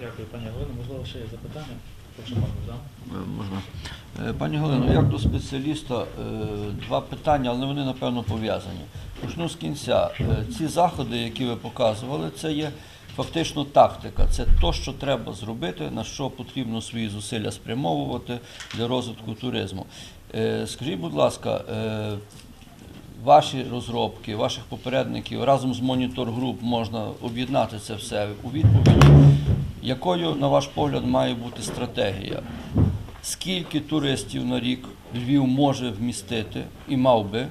Дякую, пані Галина. Можливо, ще є запитання? Можна? Е. Е, Пані Галино, як до спеціаліста, е, два питання, але вони напевно пов'язані. Почну з кінця. Ці заходи, які ви показували, це є фактично тактика. Це то, що треба зробити, на що потрібно свої зусилля спрямовувати для розвитку туризму. Скажіть, будь ласка, ваші розробки, ваших попередників разом з монітор груп можна об'єднати це все у відповіді. Якою, на ваш погляд, має бути стратегія? Скільки туристів на рік Львів може вмістити і мав би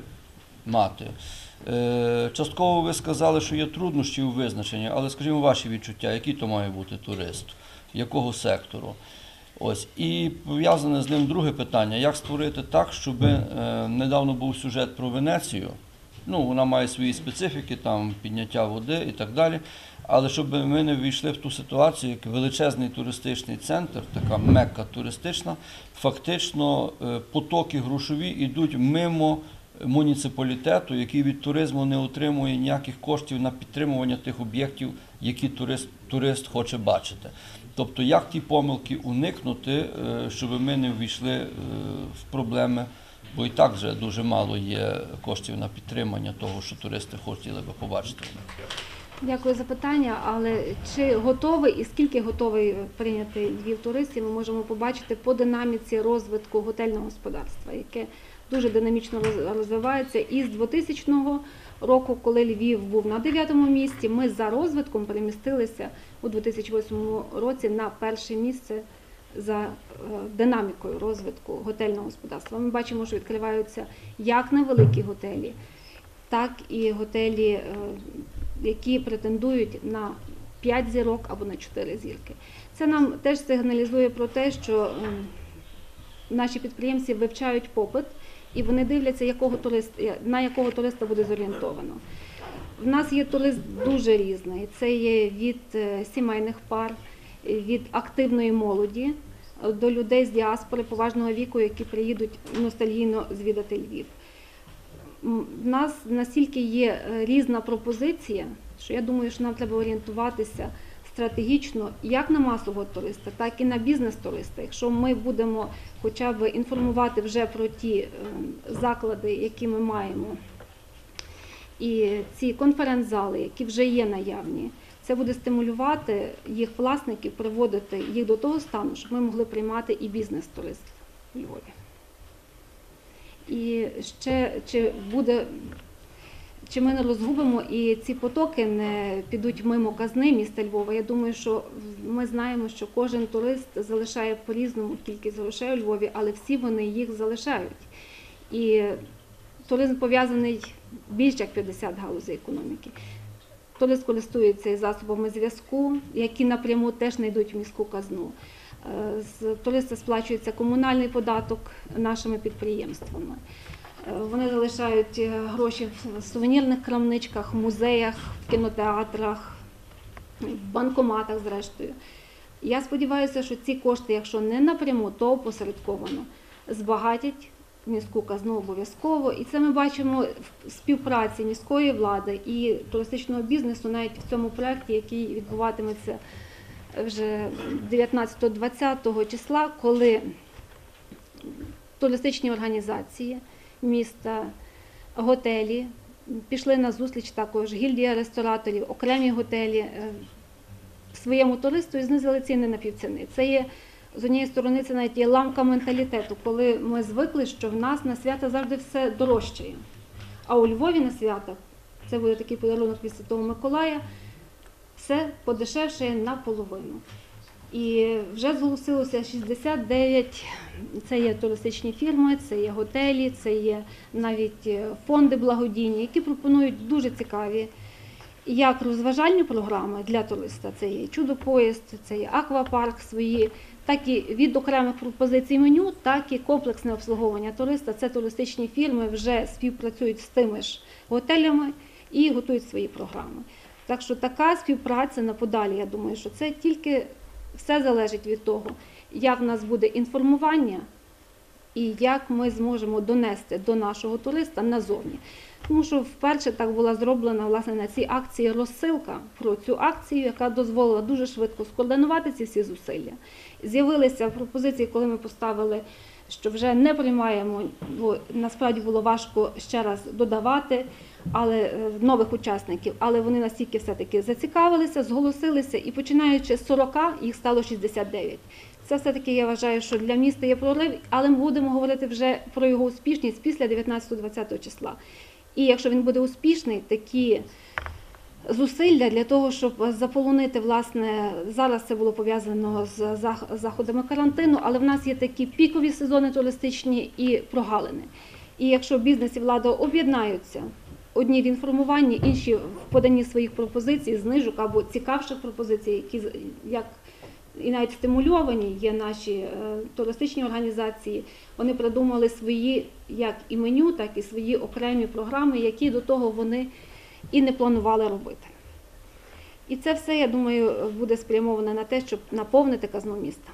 мати? Е, Частково ви сказали, що є труднощі у визначенні, але скажімо, ваші відчуття, який то має бути турист, якого сектору? Ось і пов'язане з ним друге питання: як створити так, щоб е, недавно був сюжет про Венецію. Ну, вона має свої специфіки, там підняття води і так далі. Але щоб ми не ввійшли в ту ситуацію, як величезний туристичний центр, така мекка туристична, фактично е, потоки грошові йдуть мимо муніципалітету, який від туризму не отримує ніяких коштів на підтримування тих об'єктів, які турист, турист хоче бачити. Тобто, як ті помилки уникнути, е, щоб ми не ввійшли е, в проблеми, бо і так вже дуже мало є коштів на підтримання того, що туристи хотіли би побачити. Дякую за питання. Але чи готовий і скільки готовий прийняти Львів туристів, ми можемо побачити по динаміці розвитку готельного господарства, яке дуже динамічно роз- розвивається. І з 2000 року, коли Львів був на 9-му місці, ми за розвитком перемістилися у 2008 році на перше місце за е, динамікою розвитку готельного господарства. Ми бачимо, що відкриваються як невеликі готелі, так і готелі, е, які претендують на 5 зірок або на 4 зірки. Це нам теж сигналізує про те, що ем, наші підприємці вивчають попит і вони дивляться, якого турист, на якого туриста буде зорієнтовано. В нас є турист дуже різний. Це є від е, сімейних пар, від активної молоді до людей з діаспори поважного віку, які приїдуть ностальгійно звідати Львів. В нас настільки є е, різна пропозиція, що я думаю, що нам треба орієнтуватися стратегічно як на масового туриста, так і на бізнес-туриста. Якщо ми будемо хоча б інформувати вже про ті е, заклади, які ми маємо, і ці конференц-зали, які вже є наявні, це буде стимулювати їх власників, приводити їх до того стану, щоб ми могли приймати і бізнес-турист у Львові. І ще чи буде, чи ми не розгубимо і ці потоки не підуть мимо казни міста Львова. Я думаю, що ми знаємо, що кожен турист залишає по-різному кількість грошей у Львові, але всі вони їх залишають. І туризм пов'язаний більш як 50 галузей економіки. Турист користується і засобами зв'язку, які напряму теж не йдуть в міську казну. Е, З туриста сплачується комунальний податок нашими підприємствами. Е, Вони залишають е, гроші в сувенірних крамничках, музеях, в кінотеатрах, в банкоматах, зрештою. Я сподіваюся, що ці кошти, якщо не напряму, то опосередковано, збагатять міську казну обов'язково. І це ми бачимо в співпраці міської влади і туристичного бізнесу навіть в цьому проєкті, який відбуватиметься вже 19-20 числа, коли туристичні організації міста, готелі пішли на зустріч також гільдія рестораторів, окремі готелі е, своєму туристу і знизили ціни на півціни. Це є з однієї сторони, це навіть є ламка менталітету, коли ми звикли, що в нас на свята завжди все дорожчає. А у Львові на свята це буде такий подарунок від Святого Миколая, все подешевшає наполовину. І вже зголосилося 69, це є туристичні фірми, це є готелі, це є навіть е, фонди благодійні, які пропонують дуже цікаві як розважальні програми для туриста. Це є чудо-поїзд, це є аквапарк свої, так і від окремих пропозицій меню, так і комплексне обслуговування туриста. Це туристичні фірми вже співпрацюють з тими ж готелями і готують свої програми. Так що така співпраця на подалі, я думаю, що це тільки все залежить від того, як в нас буде інформування і як ми зможемо донести до нашого туриста назовні. Тому що вперше так була зроблена власне на цій акції розсилка про цю акцію, яка дозволила дуже швидко скоординувати ці всі зусилля. З'явилися пропозиції, коли ми поставили, що вже не приймаємо, бо насправді було важко ще раз додавати але е, нових учасників, але вони настільки все-таки зацікавилися, зголосилися, і починаючи з 40, їх стало 69. Це все-таки я вважаю, що для міста є прорив, але ми будемо говорити вже про його успішність після 19-20 числа. І якщо він буде успішний, такі зусилля для того, щоб заполонити, власне, зараз це було пов'язано з заходами карантину, але в нас є такі пікові сезони туристичні і прогалини. І якщо бізнес і влада об'єднаються, одні в інформуванні, інші в поданні своїх пропозицій, знижок або цікавших пропозицій, які як і навіть стимульовані є наші е, туристичні організації. Вони придумали свої як і меню, так і свої окремі програми, які до того вони і не планували робити. І це все, я думаю, буде спрямоване на те, щоб наповнити казну міста.